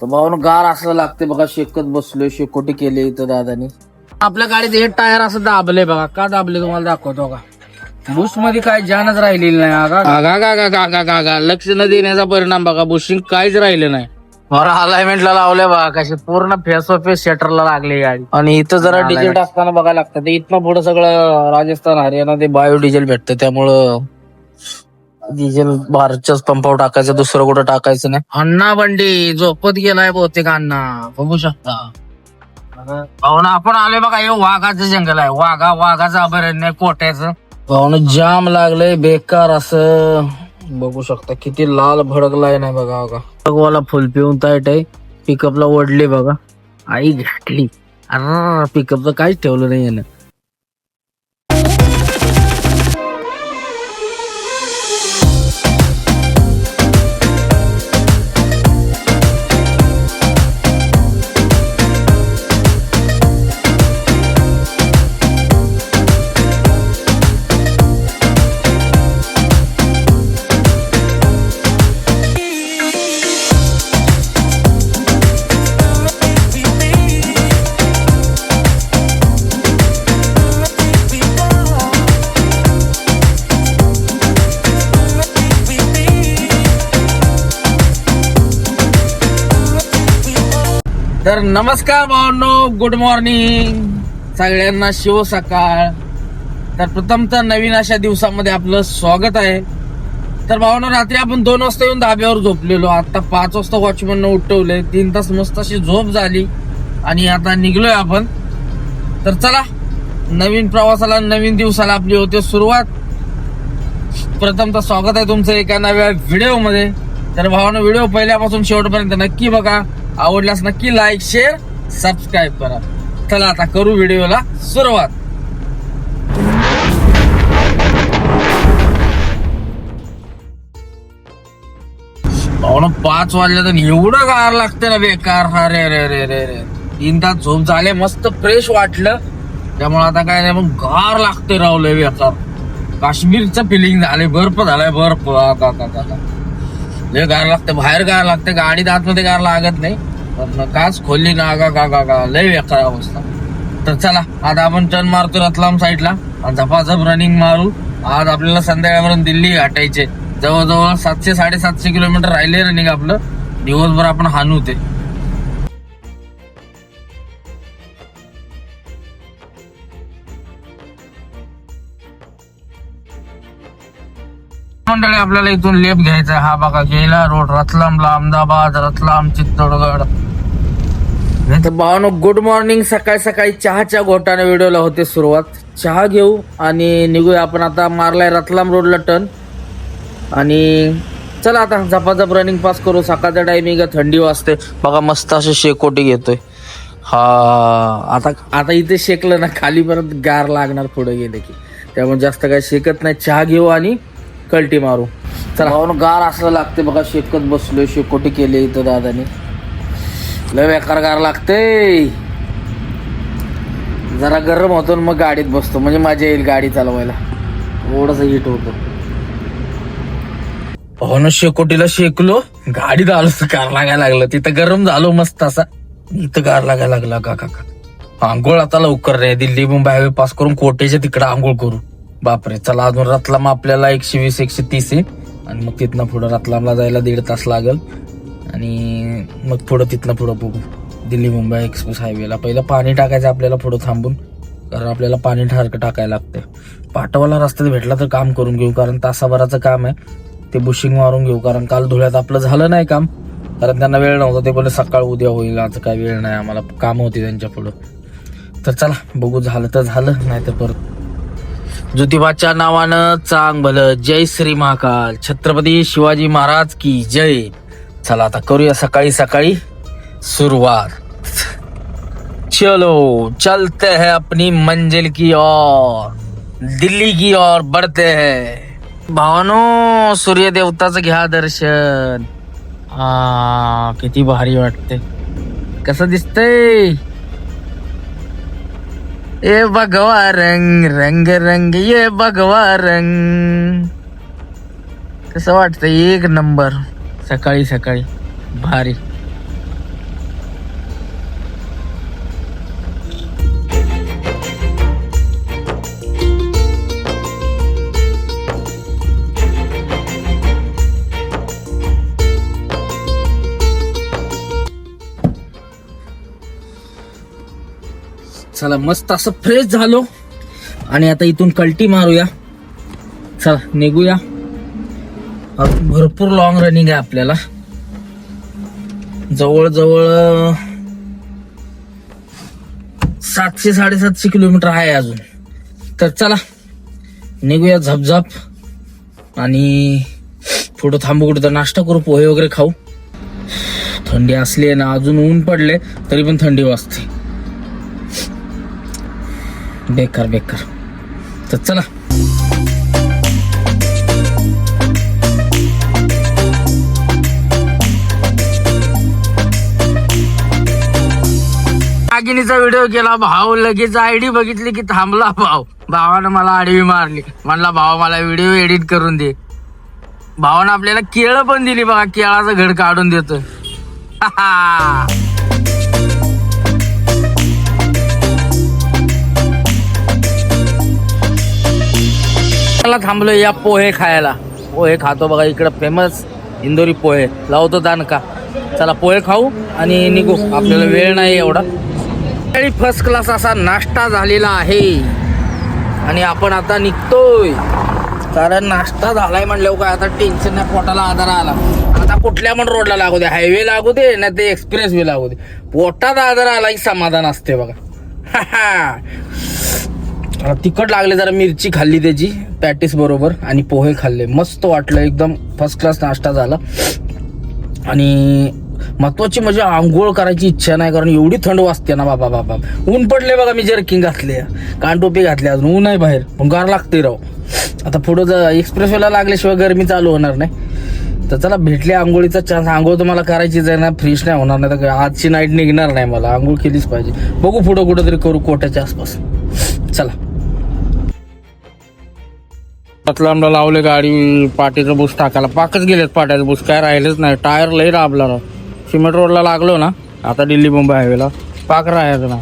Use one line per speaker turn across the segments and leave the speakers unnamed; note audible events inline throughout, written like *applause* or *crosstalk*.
तर भाऊन गार असं लागते बघा शेकत बसलोय शेकोटी केली इथं दादानी. आपल्या गाडीत हे टायर असं दाबले बघा. का दाबले तुम्हाला दाखवतो का बुशमध्ये काय जानच राहिलेली नाही आगा आगा गा गा गा गा गा गा. लक्ष न देण्याचा परिणाम बघा. बुशिंग काहीच राहिलं नाही. बरं अलाइनमेंटला लावले बघा. कशी पूर्ण फेस ऑफ फेस शटरला लागली गाडी. आणि इथं जरा डिझेल टाकताना बघायला लागतं. ते इथनं पुढं सगळं राजस्थान हरियाणा ते बायो डिझेल भेटतं. त्यामुळं डिझेल भारतच्याच पंपावर टाकायचं दुसरं कुठं टाकायचं नाही. अण्णा बंडी झोपत गेलाय बहुतेक अण्णा. बघू शकता. भावना आपण आले बघा हे वाघाचं जंगल आहे. वाघा वाघाचं अभयारण्य कोट्याचं. भावना जाम लागलंय बेकार असं. बघू शकता किती लाल भडकलाय नाही बघा बघा. भगवाला फुल पिऊन ताईट आहे. पिकअपला ओढली बघा. आई घातली अरे पिकअपचं काहीच ठेवलं नाही यानं. तर नमस्कार भावांनो गुड मॉर्निंग सगळ्यांना शिव सकाळ. तर प्रथम तर नवीन अशा दिवसामध्ये आपलं स्वागत आहे. तर भावांनो रात्री आपण दोन वाजता येऊन धाब्यावर झोपलेलो. आता पाच वाजता वॉचमॅन उठवले तीन तास मस्त अशी झोप झाली. आणि आता निघलोय आपण. तर चला नवीन प्रवासाला नवीन दिवसाला आपली होते सुरुवात. प्रथम तर स्वागत आहे तुमचं एका नव्या व्हिडिओमध्ये तर भावानं व्हिडिओ पहिल्यापासून शेवटपर्यंत नक्की बघा. आवडल्यास नक्की लाईक शेअर सबस्क्राईब करा. चला आता करू व्हिडिओला सुरुवात. पाच वाजल्या तर एवढं गार लागते ना बेकार. अरे रे रे रे रे तीन तास झोप झाले मस्त फ्रेश वाटलं. त्यामुळे आता काय नाही मग गार लागते रावलंय बेकार. काश्मीरचं फिलिंग झाले बर्फ झालाय बर्फ. आता आता. म्हणजे हे गार लागते बाहेर गार लागते गाडीत आतमध्ये गार लागत नाही. पण काच खोलली ना गा गा गा गा लय बेकार अवस्था. तर चला आता आपण टर्न मारतो रतलाम साईडला आणि झपाझप रनिंग मारू. आज आपल्याला संध्याकाळपर्यंत दिल्ली गाठायचे. जवळजवळ सातशे साडेसातशे किलोमीटर राहिले रनिंग आपलं. दिवसभर आपण हानू ते. मंडळी आपल्याला इथून लेप घ्यायचा हा बघा गेला रोड रतलामला अहमदाबाद रतलाम चित्तोडगड. तर भावनो गुड मॉर्निंग सकाळी सकाळी चहाच्या घोटाने व्हिडिओला होते सुरुवात. चहा घेऊ आणि निघूया. आपण आता मारलाय रतलाम रोडला टर्न आणि चला आता झपाझप रनिंग पास करू. सकाळचा टायमिंग थंडी वाजते. बघा मस्त असे शेकोटी घेतोय. हा आता आता इथे शेकलं ना खालीपर्यंत गार लागणार पुढे गेले की. त्यामुळे जास्त काय शेकत नाही. चहा घेऊ आणि कल्टी मारू. चला. भाऊन गार असं लागते बघा शेकत बसलोय शेकोटी केली इथं दादाने. लय बेकार गार लागते जरा गरम होतो आणि मग गाडीत बसतो. म्हणजे मजा येईल गाडी चालवायला. थोडस हिट होतो. हो ना शेकोटीला शेकलो. गाडीत आलो तर गार लागायला लागलं. तिथं गरम झालो मस्त असा. इथं गार लागायला लागला का का का आंघोळ आता लवकर रे. दिल्ली मुंबई हायवे पास करून कोटेच्या तिकडं आंघोळ करू. बापरे चला अजून रतलाम आपल्याला एकशे वीस एकशे तीस आहे. आणि मग तिथनं पुढं रतलामला जायला दीड तास लागल. आणि मग पुढं तिथनं पुढं बघू. दिल्ली मुंबई एक्सप्रेस हायवेला. पहिलं पाणी टाकायचं आपल्याला पुढं थांबून. कारण आपल्याला पाणी ठारकं टाकायला लागतं पाटवाला रस्त्यात भेटला तर काम करून घेऊ कारण तासाभराचं काम आहे. ते बुशिंग मारून घेऊ कारण काल धुळ्यात आपलं झालं नाही काम. कारण त्यांना वेळ नव्हता. ते बोलले सकाळ उद्या होईल आज काय वेळ नाही. आम्हाला काम होती त्यांच्या पुढं. तर चला बघू झालं तर झालं नाही तर परत ज्योतिबाच्या नावानं चांग भलं. जय श्री महाकाल. छत्रपती शिवाजी महाराज की जय. चला आता करूया सकाळी सकाळी सुरुवात. चलो चलते हैं अपनी मंजिल की ओर. दिल्ली की ओर बढ़ते हैं. भावानो सूर्य देवताचं घ्या दर्शन. हा किती भारी वाटते कसं दिसतंय? ए भगवा रंग रंग रंग ये भगवा रंग कसं वाटतं एक नंबर. सकाळी सकाळी. भारी. चला मस्त असं फ्रेश झालो. आणि आता इथून कल्टी मारूया. चला निघूया. भरपूर लॉंग रनिंग आहे आपल्याला. जवळजवळ सातशे साडेसातशे किलोमीटर आहे अजून. तर चला निघूया झपझप. आणि पुढं थांबू कुठं तर नाश्ता करू पोहे वगैरे खाऊ. थंडी असली आहे ना अजून ऊन पडले तरी पण थंडी वाजते. बेकार बेकार. तर चला. नागिनीचा व्हिडिओ केला भाऊ लगेच आयडी बघितली की थांबला भाऊ. भावानं मला आडवी मारली. म्हणला भाऊ मला व्हिडिओ एडिट करून दे. भावानं आपल्याला केळं पण दिली बघा केळाचं घड काढून देतोय. *laughs* थांबलो या पोहे खायला. पोहे खातो बघा इकडं फेमस इंदोरी पोहे. लावतो दानका. चला पोहे खाऊ आणि निघू. आपल्याला वेळ नाही एवढा. आणि फर्स्ट क्लास असा नाश्ता झालेला आहे. आणि आपण आता निघतोय. कारण नाश्ता झालाय म्हणल्यावर काय आता टेन्शन नाही पोटाला आधार आला. आता कुठल्या पण रोडला लागू दे हायवे लागू दे ना ते एक्सप्रेस वे लागू दे. पोटात आधार आला की समाधान असते बघा. *laughs* तिखट लागले जरा मिरची खाल्ली त्याची पॅटीस बरोबर आणि पोहे खाल्ले. मस्त वाटलं एकदम फर्स्ट क्लास नाश्ता झाला. आणि महत्वाची म्हणजे आंघोळ करायची इच्छा नाही कारण एवढी थंड वाजते ना बाबा बाबा. ऊन पडले बघा मी जर्किंग घातले. कानटोपी घातली अजून ऊन आहे बाहेर. पण गार लागते राव. आता पुढं जर एक्सप्रेस वेला लागल्याशिवाय गरमी चालू होणार नाही. तर चला भेटले आंघोळीचा चान्स आंघोळ तुम्हाला करायचीच आहे ना फ्रेश नाही होणार नाही तर आजची नाईट निघणार नाही मला. आंघोळ केलीच पाहिजे. बघू पुढं कुठंतरी करू कोट्याच्या आसपास. चला. रतलामला लावले गाडी पाठीचं बुस टाकायला. पाकच गेलेत पाट्याचं बुस काय राहिलेच नाही. टायर लई राबला राव. सिमेंट रोडला लागलो ना आता दिल्ली मुंबई हायवेला. पाक राहायचं ना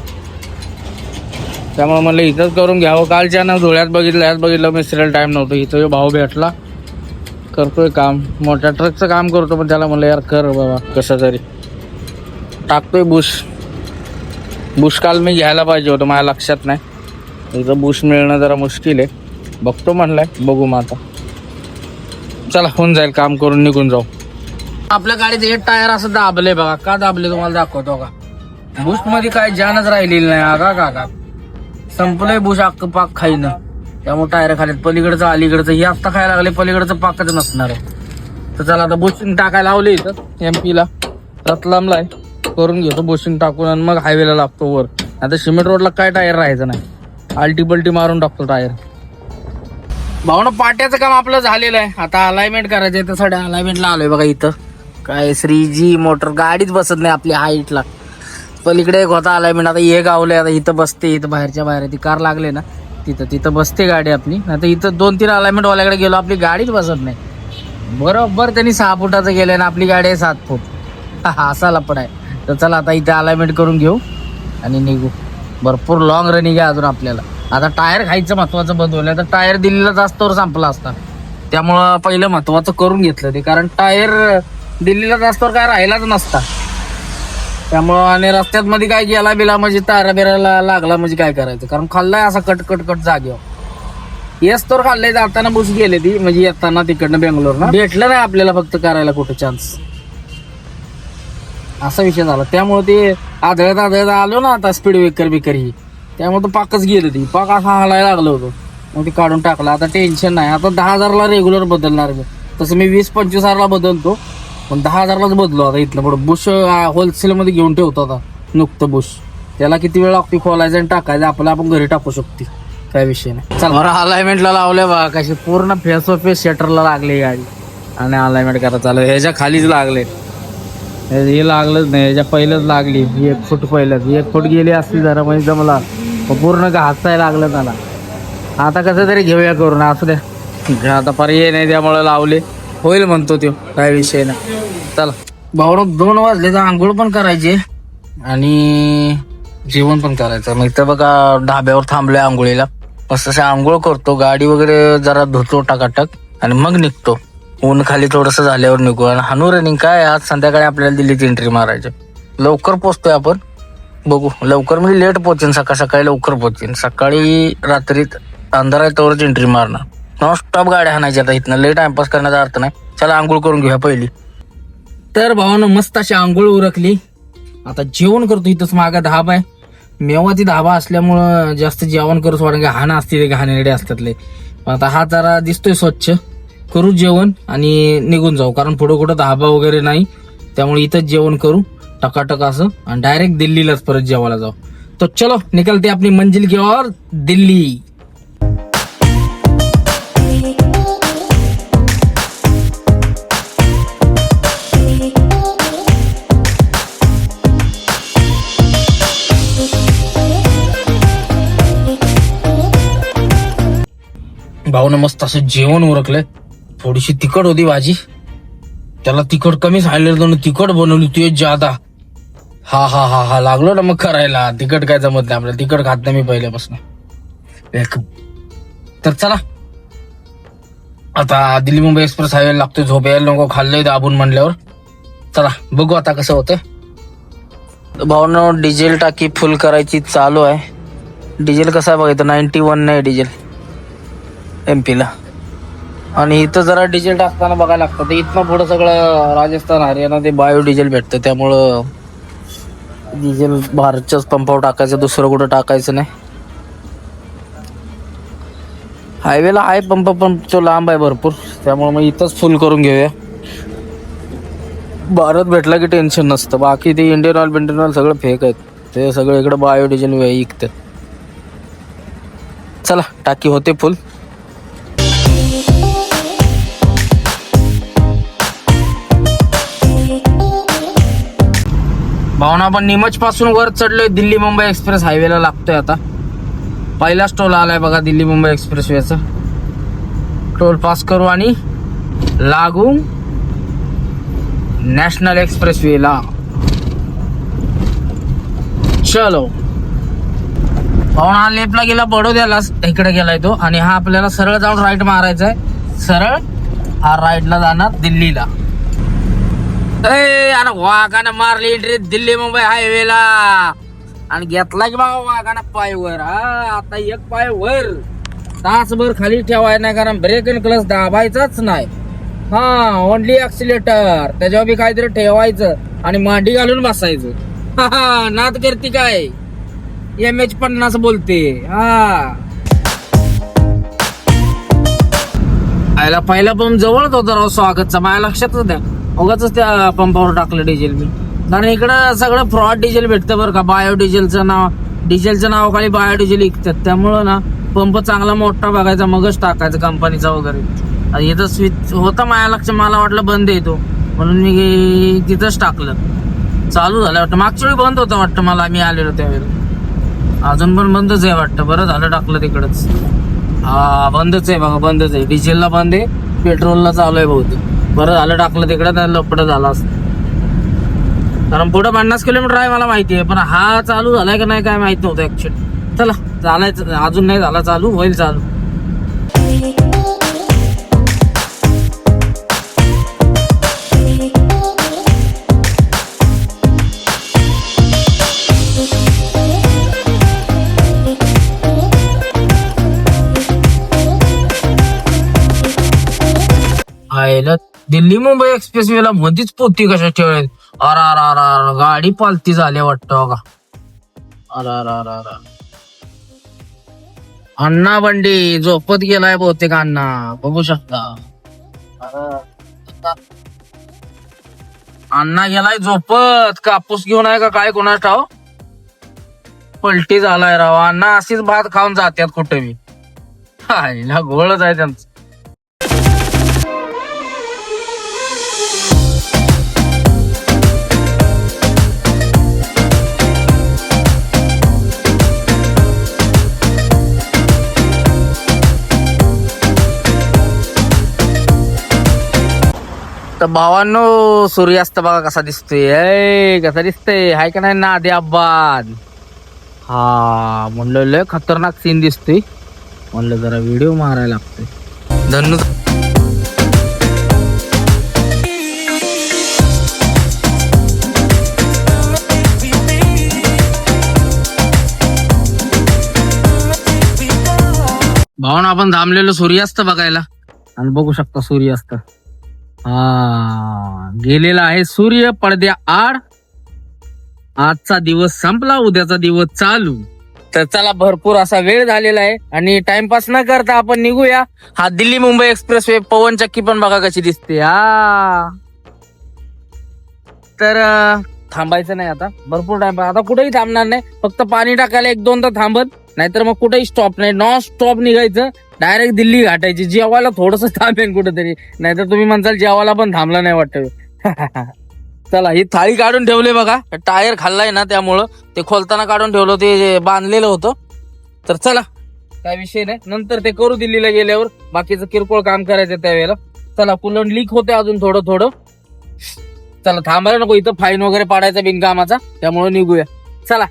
त्यामुळे म्हणलं इथंच करून घ्यावं. कालच्या ना धुळ्यात बघितलं यात बघितलं मी सिरियल टाईम नव्हतं. इथं भाऊ भेटला. करतोय काम. मोठ्या ट्रकचं काम करतो पण त्याला म्हणलं यार कर बाबा कसं तरी. टाकतोय बुश बुश काल मी घ्यायला पाहिजे होतं माझ्या लक्षात नाही. इथं बुश मिळणं जरा मुश्किल आहे. बघतो म्हणलाय बघू मग आता. चला होऊन जाईल काम करून निघून जाऊ. आपल्या गाडीत एक टायर असं दाबले बघा. का दाबले तुम्हाला दाखवतो का? बुशमध्ये काय जानच राहिलेली नाही. आगा का का संपलंय बुश अख्खं पाक खाईन. त्यामुळे टायर खाली पलीकडचं अलीकडचं. हे आत्ता खायला लागले पलीकडचं पाकच नसणार आहे. तर चला आता बुशिंग टाकायला लावले इथं एम पीला रतलामला आहे करून घेतो बुशिंग टाकून आणि मग हायवेला लागतो वर. आता सिमेंट रोडला काय टायर राहायचं नाही. आलटी पलटी मारून टाकतो टायर. भावना पाट्याचं काम आपलं झालेलं आहे. आता अलायमेंट करायचं आहे त्यासाठी अलायमेंटला आलोय बघा इथं. काय श्रीजी मोटर गाडीच बसत नाही आपल्या हाईटला पलीकडे एक होता अलायमेंट आता हे गावलंय आता इथं बसते इथं बाहेरच्या बाहेर ती कार लागले ना तिथं तिथं बसते गाडी आपली. आता इथं दोन तीन अलायमेंटवाल्याकडे गेलो आपली गाडीच बसत नाही. बरोबर त्यांनी सहा फुटाचं गेलंय ना आपली गाडी आहे सात फूट. असा लपड आहे. तर चला आता इथे अलायमेंट करून घेऊ आणि निघू. भरपूर लॉंग रनिंग आहे अजून आपल्याला. आता टायर खायचं महत्वाचं बदललं तर टायर दिल्लीला जास्तवर संपला असता. त्यामुळं पहिलं महत्वाचं करून घेतलं ते. कारण टायर दिल्लीला जास्तवर काय राहिलाच नसता. त्यामुळं आणि रस्त्यात मध्ये काय गेला बिला म्हणजे तारा बिराला लागला म्हणजे काय करायचं? कारण खाल्लाय असा कट कट कट जागेवर. येस तर खाल्लंय जाताना बुस गेले ती. म्हणजे येताना तिकडनं बेंगलोर ना भेटलं नाही आपल्याला फक्त करायला कुठं चान्स असा विषय झाला. त्यामुळे ते आदळत आदळत आलो ना आता स्पीड ब्रेकर बिकर ही. त्यामुळे तो पाकच गेलं ती. पाक असा हालायला लागलं होतं. मग ते काढून टाकलं. आता टेन्शन नाही. आता दहा हजारला रेग्युलर बदलणार मी. तसं मी वीस पंचवीस हजारला बदलतो. पण दहा हजारलाच बदलो आता इथलं. पुढं बुश होलसेलमध्ये घेऊन ठेवतो आता. नुकतं बुश त्याला किती वेळ लागते खोलायचं आणि टाकायचं? आपलं आपण घरी टाकू शकते. काय विषय नाही. चल. बरं अलायमेंटला लावले बा कशी पूर्ण फेस ऑफ फेस शटरला लागली गाडी. आणि अलायमेंट करा. चालू ह्याच्या खालीच लागले. हे लागलंच नाही. ह्याच्या पहिलंच लागली. एक फूट पहिलंच. एक फूट गेली असली जरा. म्हणजे जमला. पूर्ण घासायला लागलं त्याला. आता कसं तरी घेऊया करून असू द्या. आता पर्याय नाही त्यामुळे लावले. होईल म्हणतो तो काय विषय नाही. चला. भाऊ दोन वाजले तर आंघोळ पण करायचे आणि जेवण पण करायचं मग तर बघा ढाब्यावर थांबलोय आंघोळीला. मस्त अशी आंघोळ करतो गाडी वगैरे जरा धुतो टाकाटक आणि मग निघतो. ऊन खाली थोडस झाल्यावर निघू. आणि हानू रनिंग काय आज संध्याकाळी आपल्याला दिल्लीत एंट्री मारायचं. लवकर पोचतोय आपण. बघू. लवकर म्हणजे लेट पोहोचेन सकाळ सकाळी लवकर पोहोचेन. सकाळी रात्रीत अंधारात तोवरच एंट्री मारणार. नॉन स्टॉप गाड्या हाणायच्या आता इथनं. लेट टाइमपास करण्याचा अर्थ नाही. चला आंघोळ करून घेऊया पहिली. तर भावानं मस्त अशी आंघोळ उरकली. आता जेवण करतो इथंच मागा धाबा आहे. मेवाची धाबा असल्यामुळं जास्त जेवण करूच वाटत की हाणं असते ते घाणेरडे असतातले पण आता हा जरा दिसतोय स्वच्छ. करू जेवण आणि निघून जाऊ. कारण पुढं कुठं धाबा वगैरे नाही. त्यामुळे इथंच जेवण करू. टकाटक असं. आणि डायरेक्ट दिल्लीलाच परत जेवायला जाऊ. तर चलो निकलते आपली मंजिल की दिल्ली. भाऊनं मस्त असं जेवण उरकलंय. थोडीशी तिखट होती भाजी. त्याला तिखट कमी सांगितलं तिखट बनवली तुझे ज्यादा. हा हा हा हा लागलो ना मग करायला. तिखट काय जमत नाही आपल्याला. तिखट खात नाही मी पहिल्यापासून. एक तर चला. आता दिल्ली मुंबई एक्सप्रेस हायवे लागतो झोप. यायला नको खाल्लंय दाबून म्हणल्यावर. चला बघू आता कसं होतं भाऊनं डिझेल टाकी फुल करायची चालू आहे. डिझेल कसं आहे बघायचं नाईन्टी वन नाही डिझेल. एम पीला आणि इथं जरा डिझेल टाकताना बघायला लागतं. ते इथनं पुढं सगळं राजस्थान हरियाणा ते बायो डिझेल भेटतं. त्यामुळं डिझेल भारतच्याच पंपावर टाकायचं दुसरं कुठं टाकायचं नाही. हायवेला आहे पंप पण तो लांब आहे भरपूर. त्यामुळे मग इथंच फुल करून घेऊया. भारत भेटला की टेन्शन नसतं. बाकी ते इंडियन ऑइल बिंडियन ऑइल सगळं फेक आहेत. ते सगळं इकडं बायो वे विकतात. चला टाकी होते फुल भावना आपण निमच पासून वर चढलोय दिल्ली मुंबई एक्सप्रेस हायवेला लागतोय आता. पहिलाच टोल आलाय बघा दिल्ली मुंबई एक्सप्रेस वेचा टोल पास करू आणि लागू नॅशनल एक्सप्रेस वेला चलो हा लेपला गेला बडोद्याला इकडे गेलाय तो. आणि हा आपल्याला सरळ जाऊन राईट मारायचा आहे सरळ हा राईटला जाणार दिल्लीला. अरे वाघानं मारली एंट्री दिल्ली मुंबई हायवेला आणि घेतला की बाबा वाघानं पाय वर. हा आता एक पाय वर. तासभर खाली ठेवाय नाही कारण ब्रेक अँड क्लच दाबायचाच नाही. हा ओनली ऍक्सिलेटर त्याच्यावर बी काहीतरी ठेवायचं आणि मांडी घालून बसायचं. हा, नाद करते काय? एम एच पन्नास बोलते. हा. आयला पहिला पंप जवळच होता राव स्वागतचा. माझ्या लक्षातच द्या उगाच त्या पंपावर टाकलं डिझेल मी कारण इकडं सगळं फ्रॉड डिझेल भेटतं बरं का. बायो डिझेलचं नाव डिझेलचं नाव खाली बायो डिझेल विकतात. त्यामुळं ना पंप चांगला मोठा बघायचा मगच टाकायचा कंपनीचा वगैरे. येतं इथं स्विच होता माझ्या लक्ष मला वाटलं बंद येतो म्हणून मी तिथंच टाकलं. चालू झालं वाटतं. मागच्या वेळी बंद होतं वाटतं मला मी आलेलो त्यावेळेला अजून पण बंदच आहे वाटतं. बरं झालं टाकलं तिकडंच. हा बंदच आहे बघा बंदच आहे. डिझेलला बंद आहे पेट्रोलला चालू आहे बहुतेक. बरं झालं टाकलं तिकडं तर लपडं झाला असतं. कारण पुढं पन्नास किलोमीटर आहे मला माहिती आहे. पण हा चालू झालाय का नाही काय माहीत नव्हतं ऍक्च्युली चला चालायचं अजून नाही झाला चालू होईल चालू. आयलं दिल्ली मुंबई एक्सप्रेस वेला मधीच पोती कशा ठेवले अर अर अर अर गाडी पालती झाल्या वाटतं का अर अर अर अर अण्णा बंडी झोपत गेलाय बहुतेक अण्णा. बघू शकता. अण्णा गेलाय झोपत. कापूस घेऊन आहे का काय कोणा ठाव हो? पलटी झालाय राव. अण्णा अशीच भात खाऊन जात्यात कुठे मी हायला गोळच आहे त्यांचं. तर भावांनो सूर्यास्त बघा कसा दिसतोय. कसा दिसतंय? हाय का नाही ना आबाद? हा म्हणलं लय खतरनाक सीन दिसतोय. म्हणलं जरा व्हिडिओ मारायला लागतोय. धन्यवाद भावना आपण थांबलेलो सूर्यास्त बघायला. आणि बघू शकता सूर्यास्त. हा गेलेला आहे सूर्य पडद्या आड. आजचा दिवस संपला उद्याचा दिवस चालू. तर चला भरपूर असा वेळ झालेला आहे आणि टाइमपास न करता आपण निघूया. हा दिल्ली मुंबई एक्सप्रेस वे पवन चक्की पण बघा कशी दिसते. हा. तर थांबायचं नाही आता. भरपूर टाइम आता कुठेही थांबणार नाही. फक्त पाणी टाकायला एक दोनदा थांबत. नाहीतर मग कुठेही स्टॉप नाही. नॉन स्टॉप निघायचं. डायरेक्ट दिल्ली गाठायची जेवायला थोडस थांबेन कुठेतरी. नाहीतर तुम्ही म्हणसाल जेवायला पण थांबला नाही वाटत. *laughs* चला ही थाळी काढून ठेवली बघा. टायर खाल्लाय ना त्यामुळं. ते खोलताना काढून ठेवलं ते बांधलेलं होतं. तर चला काय विषय नाही. नंतर ते करू दिल्लीला गेल्यावर. बाकीचं किरकोळ काम करायचं त्यावेळेला. चला कुलन लीक होते अजून थोडं थोडं. चला थांबायला नको. इथं फाईन वगैरे पाडायचा बिनकामाचा. त्यामुळे निघूया. चला.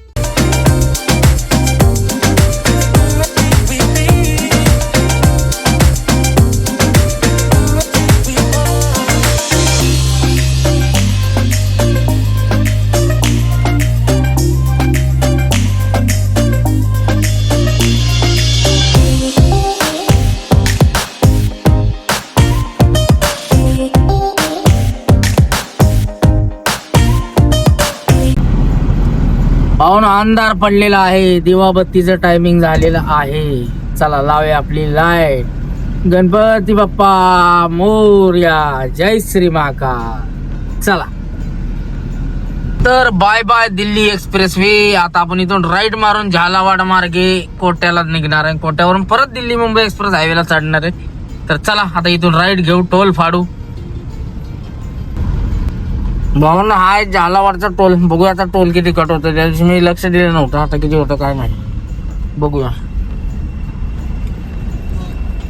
अंधार पडलेला आहे. दिवाबत्तीचं टायमिंग झालेलं आहे. चला लावूया आपली लाइट गणपती बाप्पा मोर्या जय श्री महाकाल. चला. तर bye bye Delhi express way आता आपण इथून राईट मारून झालावाड मार्गे कोट्याला निघणार आहे. कोट्यावरून परत दिल्ली मुंबई एक्सप्रेस हायवेला चढणार आहे. तर चला आता इथून राईट घेऊ टोल फाडू. भावना हा आहे टोल. बघूया आता टोल किती कट होतो त्या दिवशी मी लक्ष दिलं नव्हतं. आता किती होतं काय माहिती. बघूया.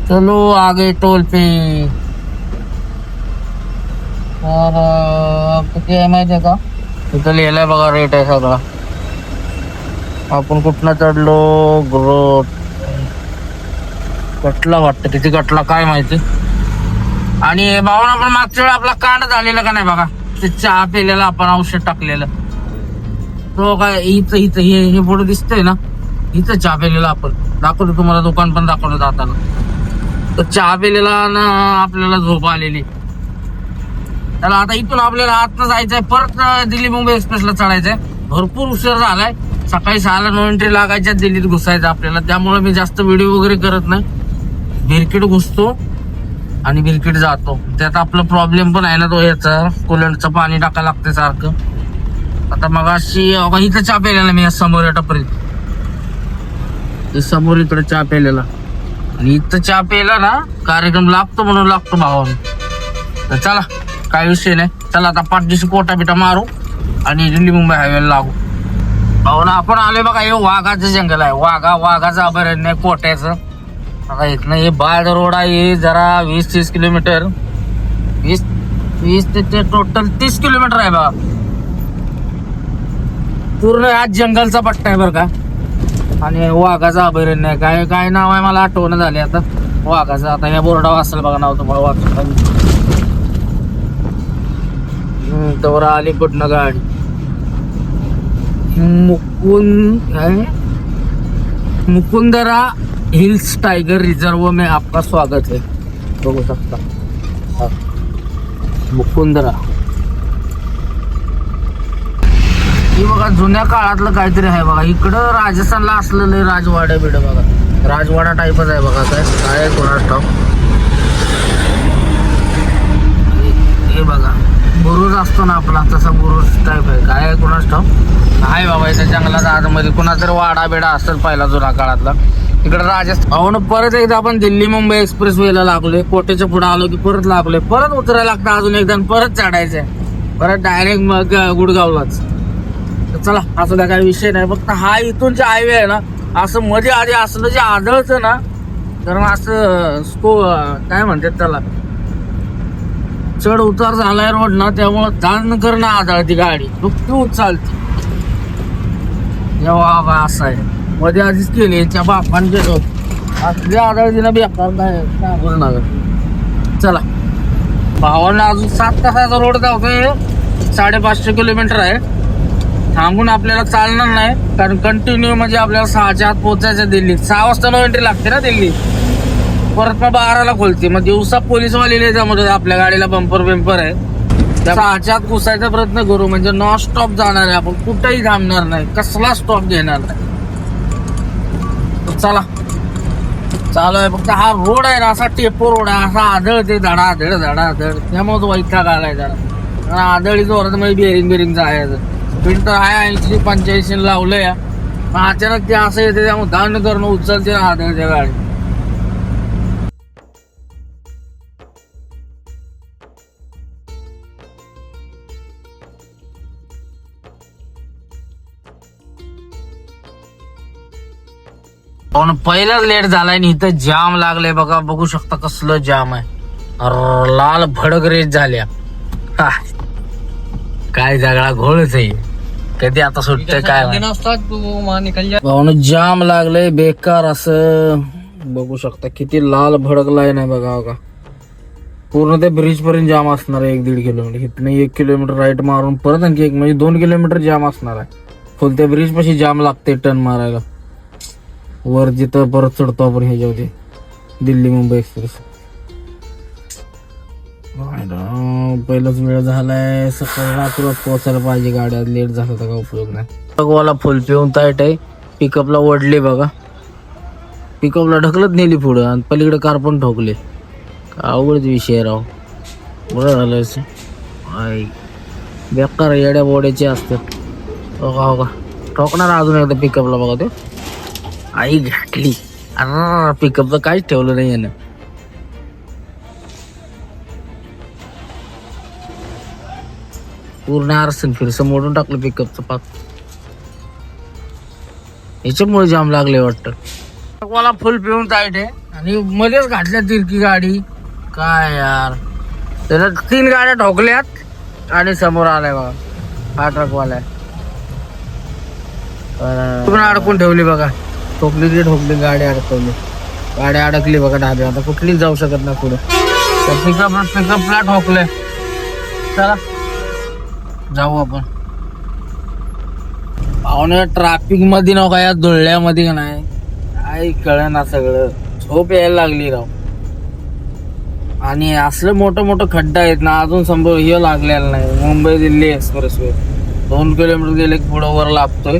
चलो आगे टोल पे. तर किती आहे माहिती आहे का? तिथं लिहिलंय बघा रेट आहे सगळा. आपण कुठनं चढलो? ग्रोथ. कटला वाटतं. किती कटला काय माहिती. आणि भावना पण मागच्या वेळ आपला कांड झालेला का नाही बघा? ते चहा पिलेला आपण औषध टाकलेलं. तो काय इथं इथं हे हे पुढं दिसतंय ना? इथं चहा पेलेला आपण. दाखवतो तुम्हाला दुकान पण दाखवलं जाताना तर चहा पेलेला ना आपल्याला झोप आलेली. त्याला आता इथून आपल्याला आतनं जायचंय परत दिल्ली मुंबई एक्सप्रेसला चढायचंय. भरपूर उशीर झालाय. सकाळी सहाला नो एंट्री लागायच्या दिल्लीत घुसायचं आपल्याला. त्यामुळे मी जास्त व्हिडिओ वगैरे करत नाही. भिरकीट घुसतो. आणि बिलकिट जातो. त्यात आपलं प्रॉब्लेम पण आहे ना तो याचा. कुलंटचं पाणी टाकायला लागते सारखं. आता मग अशी इथं चहा प्यायलेला मी समोर या टपरीत. समोर इकडे चहा प्यायलेला आणि इथं चहा प्यायला ना कार्यक्रम लागतो म्हणून लागतो भावानं तर चला काय विषय नाही. चला आता पाच दिवशी कोटा बिटा मारू आणि दिल्ली मुंबई हायवेला लागू. भाऊ ना आपण आले बघा हे वाघाचं जंगल आहे. वाघा वाघाचं अभयारण्य कोट्याचं. आता इथनं हे बाळ रोड आहे जरा वीस तीस किलोमीटर. वीस वीस ते ते टोटल तीस किलोमीटर आहे बघा पूर्ण आज जंगलचा पट्टा आहे बरं का. आणि वाघाचं अभयारण्य आहे. काय काय नाव आहे मला आठवण झाले आता. वाघाचं आता या बोर्डावर असेल बघा नाव तुम्हाला वाचून तर आली कुठनं गाडी मुकुंद काय? मुकुंदरा हिल्स टाइगर रिजर्व में आपका स्वागत है। बघू शकता। मुकुंदरा। ही बघा जुन्या काळातलं काहीतरी आहे बघा. इकडं राजस्थानला असलेलं आहे राजवाडा बिड बघा. राजवाडा टाईपच आहे बघा काय काय कोणास ठाव हे- हे बघा. बुरुज असतो ना आपला तसा बुरुज टाईप आहे. काय आहे कोणास ठाव आहे बाबा इथे जंगलात आतमध्ये कुणा तरी वाडा बिडा असेल पहिला जुना काळातला. इकडे राजस्थान अहो ना परत एकदा आपण दिल्ली मुंबई एक्सप्रेस वेला लागलोय. कोटेच्या पुढे आलो की परत लागलोय. परत उतरायला लागतं अजून एकदा परत चढायचंय. परत डायरेक्ट मग गुडगावलाच. चला असं काय विषय नाही. फक्त हा इथूनचा हायवे आहे ना असं मध्ये आधी असलं जे आदळतं ना तर मग असं स्को काय म्हणतात त्याला? चढ उतार झालाय रोड ना त्यामुळं दान करणं आदळती गाडी. नुकती चालती असं आहे. मध्ये आधीच केली त्या बापान गेलो. असली आदळती ना बेकार नाही बोलणार चला. भावांना अजून सात तासाचा रोड जातोय साडेपाचशे किलोमीटर आहे. थांबून आपल्याला चालणार नाही कारण कंटिन्यू म्हणजे आपल्याला सहाच्या आत पोहोचायचं दिल्लीत. सहा वाजता नो एंट्री लागते ना दिल्ली. परत मग बाराला खोलते. मग दिवसा पोलीसवाले जमत होते आपल्या गाडीला बंपर बिंपर आहे. त्या सहाच्या आत घुसायचा प्रयत्न करू. म्हणजे नॉन स्टॉप जाणार आहे आपण. कुठेही थांबणार नाही. कसला स्टॉप घेणार नाही. चला. चालू आहे फक्त हा रोड आहे ना असा टेपो रोड आहे. असा आदळते धडा आदळ धडा आदळ त्यामुळे तो वैताग आलाय जरा. कारण आदळी जोरात म्हणजे बेरिंग बिरिंग आहे. विंटर आहे ऐंशी पंच्याऐंशी आहे पण अचानक ते असं येते त्यामुळे दांड करणं उचलते आदळते आदळच्या गाडी. पण पहिलाच लेट झालाय आणि इथं जाम लागले बघा. बघू शकता कसलं जाम आहे. लाल भडक रेस झाल्या. काय झगडा घोळच आहे. कधी आता सुटतंय काय. भाऊन जाम लागलंय बेकार असं. बघू शकता किती लाल भडकलाय नाही बघा बघा. पूर्ण ते ब्रिज पर्यंत जाम असणार आहे एक दीड किलोमीटर इथनं एक किलोमीटर राईट मारून परत आणखी एक म्हणजे दोन किलोमीटर जाम असणार आहे. फुल त्या ब्रिज पाशी जाम लागते टर्न मारायला. वर जिथं परत चढतो आपण ह्याच्यावरती दिल्ली मुंबई एक्सप्रेस. पहिलाच वेळ झालाय. सकाळी रात्रच पोहोचायला पाहिजे गाड्या. लेट झाला तर काय उपयोग नाही. भगवाला फुल पिऊन ताईट आहे. पिकअपला ओढले बघा. पिकअपला ढकलत नेली पुढं आणि पलीकडे कार पण ठोकले. अवघडच विषय राव. बरं झालं असं. आई. बेकार येड्या बोड्याचे असतात. हो का हो का ठोकणार अजून एकदा पिकअपला बघा ते. आई घाटली. अरे पिकअप तर काहीच ठेवलं नाही यानं. पूर्ण आरसन फिरसं मोडून टाकलं पिकअपचं पाक. याच्यामुळे जाम लागले वाटतं. मला फुल पिऊन टाईट आहे. आणि मध्येच घातल्या तिरकी गाडी. काय यार. त्याला तीन गाड्या ठोकल्यात आणि समोर आलाय बघा. हा ट्रकवाला अडकून ठेवली बघा. ठोकली ती ठोकली गाडी अडकवली. गाडी अडकली बघा ढाबे आता कुठलीच जाऊ शकत नाही पुढे. पिकअप पिकअपला ठोकले चला. जाऊ आपण. पाहुणे ट्रॅफिकमध्ये नका या धुळ्यामध्ये का नाही? काय कळ ना सगळं. झोप यायला लागली राव. आणि असलं मोठं मोठं खड्डा आहेत ना अजून संभव हे लागलेला नाही. मुंबई दिल्ली एक्सप्रेस वे दोन किलोमीटर गेले पुढं वर लागतोय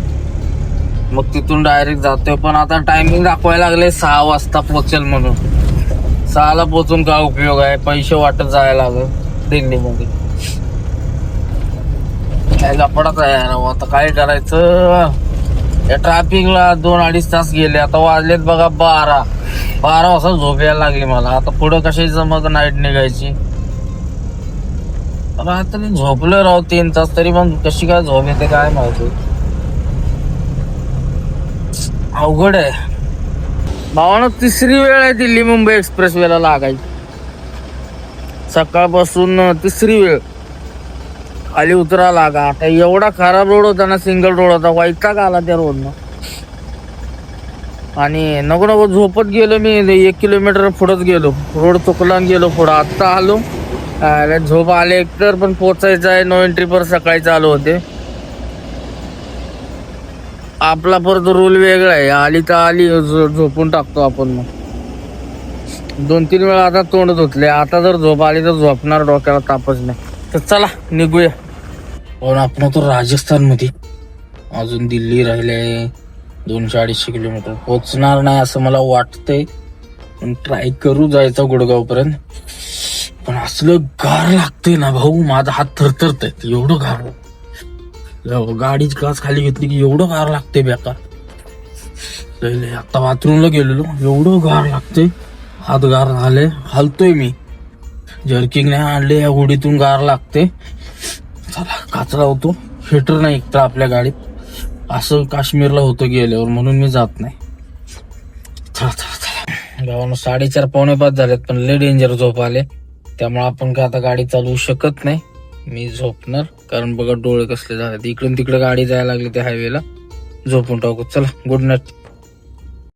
मग तिथून डायरेक्ट जातोय. पण आता टायमिंग दाखवायला लागले सहा वाजता पोचेल म्हणून. सहाला पोचून काय उपयोग आहे? पैसे वाटत जायला लागलं दिल्लीमध्ये काय लपडाच आहे आता काय करायचं? या ट्रॅफिकला दोन अडीच तास गेले आता वाजलेत बघा बारा. बारा वाजता झोप यायला लागली मला. आता पुढं कशाची जमत नाईट निघायची? रात्री झोपलं राव तीन तास तरी पण कशी काय झोप येते काय माहिती? अवघड आहे. भावानं तिसरी वेळ आहे दिल्ली मुंबई एक्सप्रेस वेला लागायची. सकाळपासून तिसरी वेळ. खाली उतरा लागा. आता एवढा खराब रोड होता ना सिंगल रोड होता वैताग आला त्या रोडनं आणि नको नको झोपत गेलो मी एक किलोमीटर पुढंच गेलो. रोड चुकला गेलो पुढं. आत्ता आलो. अरे झोप आले. एकतर पण पोचायचं आहे. नो एंट्री पर सकाळी चालू होते. आपला परत रूल वेगळा आहे. आली तर आली झोपून टाकतो आपण मग. दोन तीन वेळा आता तोंड धुतले आता जर झोप आली तर झोपणार डोक्याला तापच नाही. तर चला निघूया. पण आपण तो राजस्थानमध्ये अजून दिल्ली राहिले दोनशे अडीचशे किलोमीटर पोचणार नाही असं मला वाटतंय. पण ट्राय करू जायचं गुडगाव पर्यंत पण असलं गार लागतंय ना भाऊ. माझा हात थरथरत एवढं गार. गाडीची काच खाली घेतली की एवढं गार लागते बेकार. लय आता बाथरूमला गेलेलो एवढं गार लागते हात गार झाले हलतोय मी. जर्किंग नाही आणले या उडीतून गार लागते चला काचरा होतो. हिटर नाही एकतर आपल्या गाडीत. असं काश्मीरला होतं गेल्यावर म्हणून मी जात नाही. चला चला चला. गावानं साडेचार पावणे पाच झालेत पण लय डेंजर झोप आले. त्यामुळे आपण काय आता गाडी चालवू शकत नाही. मी झोपणार. कारण बघा डोळे कसले झाले इकडून तिकडे गाडी जायला लागली त्या हायवेला झोपून टाकू. चला गुड नाईट